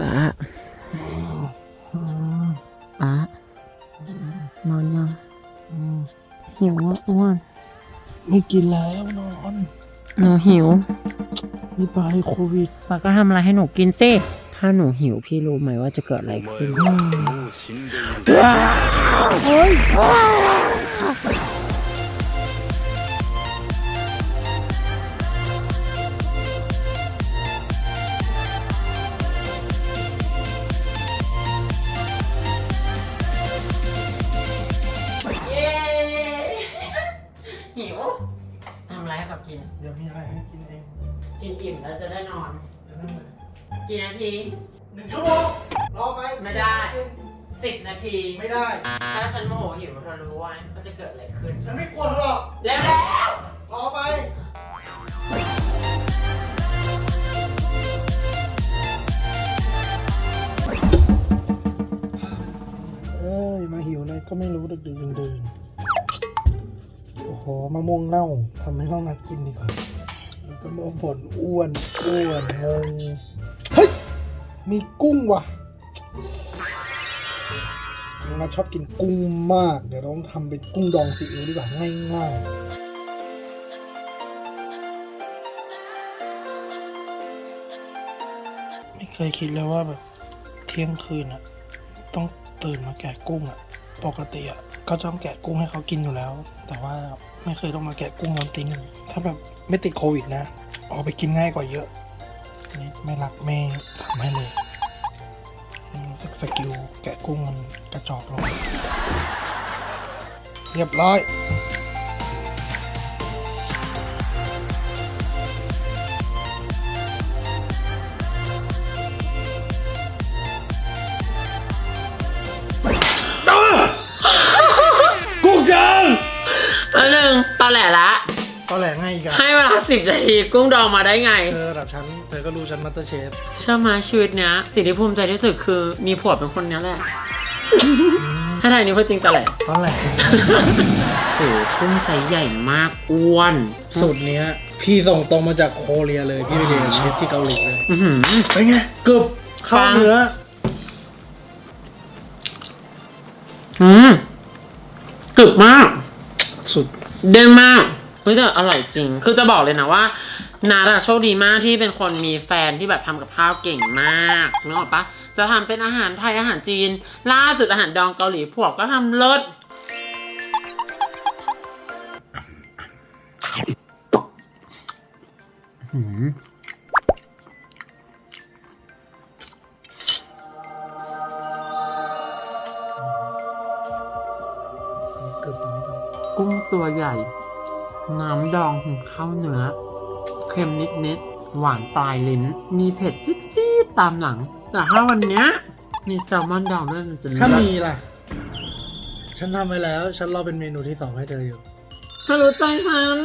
ป้าป้านอนยังหิวอะอ้วนไม่กินแล้วนอนหนูหิวนี่ไปโควิดป้าก็ทำอะไรให้หนูกินสิถ้าหนูหิวพี่รู้ไหมว่าจะเกิดอะไรขึ้นเกับกิน เดี๋ยวมีอะไรให้กินเองกินอิ่มแล้วจะได้นอน เดี๋ยวนั่งเลยกี่นาที หนึ่งชั่วโมงรอไปไม่ได้ สิบนาที ไม่ได้ ถ้าฉันโมโหหิวเธอรู้ว่าว่าจะเกิดอะไรขึ้น ฉันไม่กลัวเธอหรอกแล้วแล้วรอไปเอ้ย มาหิวอะไรก็ไม่รู้ดึกดึกๆดื่นๆ โหมะม่วงเน่าทำให้น้องนัดกินดีกว่าแล้วก็มาบ่นอ้วนอ้วนงงเฮ้ยมีกุ้งว่ะน้องนัดชอบกินกุ้งมาก เดี๋ยวต้องทำเป็นกุ้งดองซีอิ๊วดีกว่าง่ายๆไม่เคยคิดเลยว่าแบบเที่ยงคืนอะต้องตื่นมาแกะกุ้งอะปกติอะ ก็ต้องแกะกุ้งให้เขากินอยู่แล้ว แต่ว่าไม่เคยต้องมาแกะกุ้งตอนตีหนึ่งถ้าแบบไม่ติดโควิดนะออกไปกินง่ายกว่าเยอะนี่ไม่รักแม่ทำให้เลยรู้สึกสกิลแกะกุ้งมันกระจอกลง เรียบร้อย อนแหละละ ก็แหลงให้อีกอะให้เวลาสิบนาทีกุ้งดองมาได้ไง เธอระดับฉันเธอก็รู้ฉันมัตเตอร์เชฟเชื่อไหมาชีวิตเนี้ยสิ่งที่ภูมิใจที่สุดคือมีผัวเป็นคนเนี้ยแหละ ถ้าไทยนี้พูดจริงตอนแหละตอนแหลงโอ้โหกุ้งไซส์ใหญ่มากอ้วน สูตรเนี้ยพี่ส่งตรงมาจากโคเรียเลยพี่ไปเรียนกับเชฟที่เกาหลีเลย อื้อหือ เป็นไงเกือบเข้าฟัง เนื้ออืมกรึบมาก สุด เด้งมากเฮ้ยแต่อร่อยจริง คือจะบอกเลยนะว่า นาดาโชคดีมากที่เป็นคนมีแฟนที่แบบทำกับข้าวเก่งมากนึกออกปะจะทำเป็นอาหารไทยอาหารจีน ล่าสุดอาหารดองเกาหลีพวกก็ทำเลิศ ตัวใหญ่ น้ำดองถึงเข้าเนื้อ เค็มนิดๆ หวานปลายลิ้น มีเผ็ดจี๊ดๆ ตามหลัง แต่ถ้าวันเนี้ยมีแซลมอนดองด้วยมันจะถ้าเลิศมีล่ะ ฉันทำไปแล้ว ฉันรอเป็นเมนูที่สองให้เธออยู่เธอรู้ใจฉัน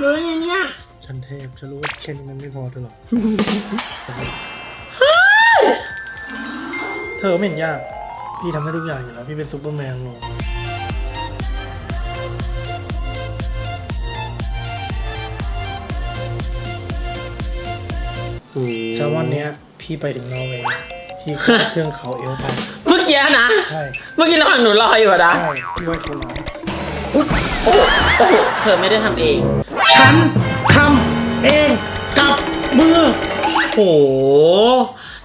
รู้ยังไงเนี่ย ฉันเทพ ฉันรู้ว่าแค่นี้มันไม่พอเธอหรอก เธอไม่เห็นยาก พี่ทำได้ทุกอย่างอยู่แล้ว พี่เป็นซูเปอร์แมนเลยแซลมอนเนี้ยพี่ไปถึงนอร์เวย์พี่ขึ้นเครื่องเขาเอลไปเมื่อกี้นะ ใช่เมื่อกี้ระหว่างหนูรออยู่อะนะใช่พี่ไว้โทรมาโอ้โหโอ้โหเธอไม่ได้ทำเอง ฉันทำเองกับมือ โห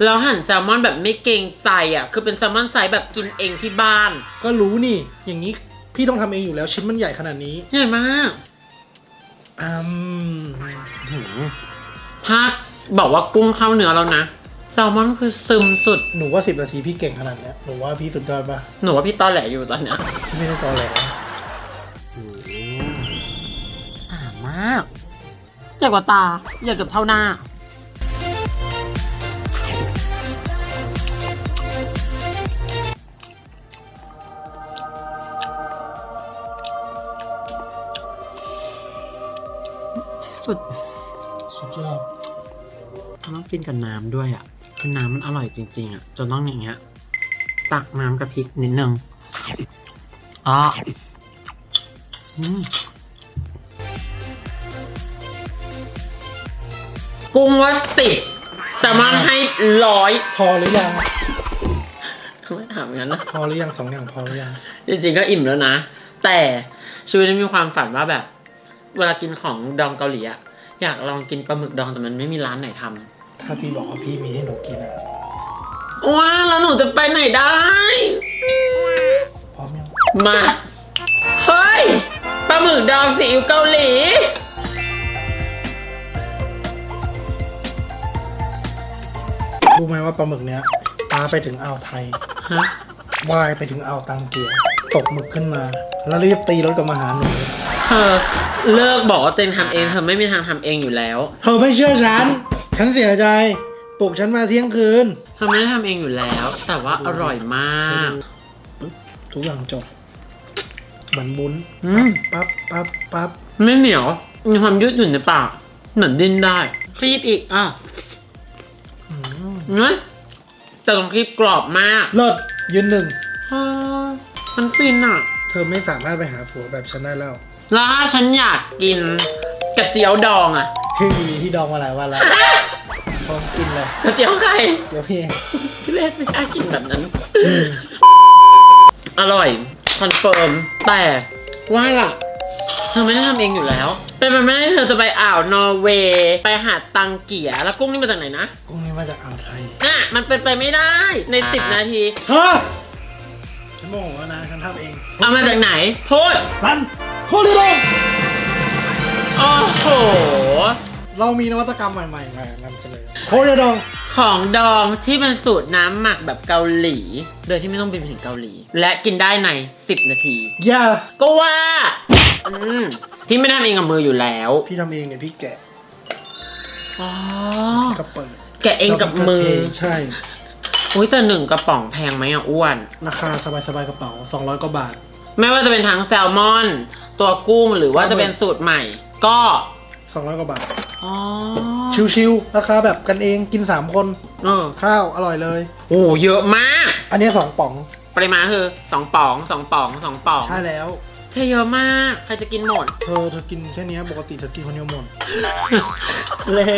แล้วหั่นแซลมอนแบบไม่เกรงใจอะ คือเป็นแซลมอนไซส์แบบกินเองที่บ้านก็รู้นี่ อย่างนี้พี่ต้องทำเองอยู่แล้วชิ้นมันใหญ่ขนาดนี้ใหญ่มากอืมถ้า บอกว่ากุ้งเข้าเนื้อแล้วนะแซลมอนคือซึมสุด หนูว่าสิบนาทีพี่เก่งขนาดเนี้ยหนูว่าพี่สุดยอดปะหนูว่าพี่ตอแหลอยู่ตอนเนี้ยพี่ไม่ได้ตอแหลอ่ามากใหญ่กว่าตาใหญ่เกือบเท่าหน้าที่สุด สุดยอด ต้องกินกับน้ำด้วยอะคือน้ำมันอร่อยจริง ๆอะจนต้องอย่างเงี้ย ตักน้ำกับพริกนิดนึงอ๋ออืมกุ้งว่าสิบแซลมอนให้ร้อยพอหรือยังทำไมถามงั้นนะพอหรือยังสองอย่างพอหรือยังจริงๆก็อิ่มแล้วนะ แต่ชีวิตนี้มีความฝันว่าแบบ เวลากินของดองเกาหลีอะอยากลองกินปลาหมึกดองแต่มันไม่มีร้านไหนทำ ถ้าพี่บอกว่าพี่มีให้หนูกินอะว้าแล้วหนูจะไปไหนได้ พร้อมยังมา เฮ้ยปลาหมึกดองซีอิ๊วเกาหลี รู้ไหมว่าปลาหมึกเนี้ยปลาไปถึงอ่าวไทยฮะ ว่ายไปถึงอ่าวตังเกียตกหมึกขึ้นมา แล้วรีบตีรถกลับมาหาหนูเธอเลิกบอกว่าเต็งทำเอง เธอไม่มีทางทำเองอยู่แล้ว เธอไม่เชื่อฉัน ฉันเสียใจปลุกฉันมาเที่ยงคืนเธอไม่ได้ทำเองอยู่แล้ว แต่ว่าอร่อยมากปึ๊บทุกอย่างจบเหมือนบุ้นอืมปั๊บปั๊บปั๊บไม่เหนียว มีความยืดหยุ่นในปาก เหมือนดิ้นได้ครีบอีกอะอืมเนยแต่ตรงครีบกรอบมากเลิศยืนหนึ่งอ่ามันฟินอะ เธอไม่สามารถไปหาผัวแบบฉันได้แล้ว แล้วถ้าฉันอยากกินกระเจียวดองอะ พี่ที่ดองมาหลายวันแล้วพร้อมกินเลยกระเจียวใครเดี๋ยวพี่เองที่เล่นไม่กล้ากินแบบนั้น อร่อยคอนเฟิร์มแต่ว่าล่ะเธอไม่ได้ทำเองอยู่แล้ว เป็นไปไม่ได้เธอจะไปอ่าวนอร์เวย์ไปหาดตังเกียแล้วกุ้งนี่มาจากไหนนะกุ้งนี้มาจากอ่าวไทยอะมันเป็นไปไม่ได้ใน10นาทีฮะฉันโมโหแล้วนะฉันทำเองเอามาจากไหนพูดรันโคลิดงโอ้โห เรามีนวัตกรรมใหม่ๆมานำเสนอโคลิดงของดองที่เป็นสูตรน้ำหมักแบบเกาหลี โดยที่ไม่ต้องบินไปถึงเกาหลี และกินได้ใน 10 นาที อย่าก็ว่าอืมพี่ไม่ได้ทำเองกับมืออยู่แล้วพี่ทำเองเนี่ยพี่แกะอ๋อก็เปิดแกะเองกับมือ แล้วพี่ก็เทใช่ อุ้ยแต่หนึ่งกระป๋องแพงไหมอะอ้วน ราคาสบายๆกระเป๋า 200 กว่าบาท ไม่ว่าจะเป็นทั้งแซลมอน ตัวกุ้งหรือว่าจะเป็นสูตรใหม่ ก็ 200 กว่าบาท อ๋อชิวๆราคาแบบกันเองกิน 3 คน เออข้าวอร่อยเลย โอ้เยอะมาก อันนี้ 2ป๋อง ปริมาณคือสองป๋องสองป๋องสองป๋องใช่แล้วเทเยอะมาก ใครจะกินหมด เธอเธอกินแค่เนี้ยปกติเธอกินคนเดียวหมด เล่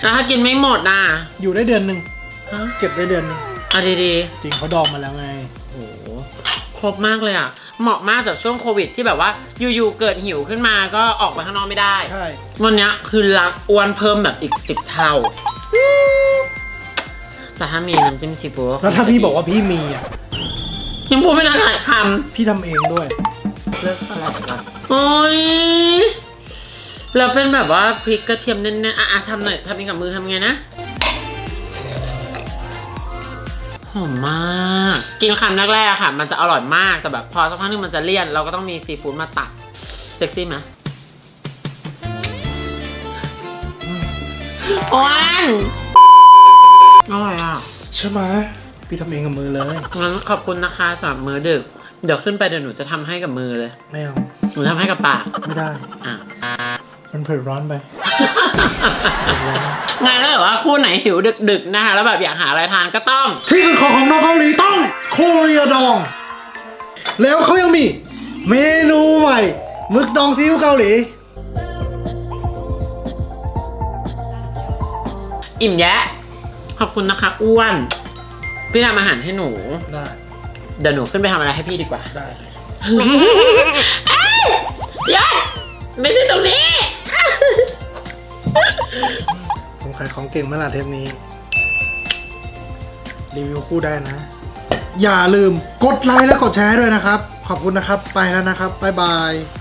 แล้วถ้ากินไม่หมดอะอยู่ได้เดือนหนึ่งฮะเก็บได้เดือนหนึ่งเอาดีจริงเขาดองมาแล้วไง ๆโอ้โหครบมากเลยอะ เหมาะมากจากช่วงโควิด ที่แบบว่าอยู่ๆเกิดหิวขึ้นมาก็ออกไปข้างนอกไม่ได้ใช่ วันเนี้ยคือรักอ้วนเพิ่มแบบอีกสิบเท่า แต่ถ้ามีน้ำจิ้มซีฟู้ดแล้วถ้าพี่บอกว่าพี่มีอะยังพูดไม่ได้หลายคพี่ทำเองด้วยำเลิกอะไรก่อนโอ้ยเราเป็นแบบว่าพริกกระเทียมแน่นๆอะอะทำหน่อยทำเองกับมือทำไงนะ หอมมาก กินคำแรกๆอะค่ะ มันจะอร่อยมากแต่แบบพอสักพักนึงมันจะเลี่ยน เราก็ต้องมีซีฟู้ดมาตัด เซ็กซี่ไหมอ้วนอร่อยอะใช่ไหมพี่ทำเองกับมือเลยงั้นขอบคุณนะคะสำหรับมื้อดึก เดี๋ยวขึ้นไปเดี๋ยวหนูจะทำให้กับมือเลย ไม่เอาหนูทำให้กับปากไม่ได้อะมันเผ็ดร้อนไป งานก็แบบว่าคู่ไหนหิวดึกๆนะคะแล้วแบบอยากหาอะไรทานก็ต้อง ที่สุดของของน้องเกาหลีต้องโคเรียดอง แล้วเขายังมีเมนูใหม่หมึกดองซีอิ๊วเกาหลี อิ่มแยะ ขอบคุณนะคะ อ้วน พี่ทำอาหารให้หนู ได้เดี๋ยวหนูขึ้นไปทำอะไรให้พี่ดีกว่า ได้เลยยอดไม่ใช่ตรงนี้ายของเก่งเมื่อไหร่เทปนี้ รีวิวคู่ได้นะ อย่าลืมกดไลค์และกดแชร์ด้วยนะครับ ขอบคุณนะครับ ไปแล้วนะครับ บ๊ายบาย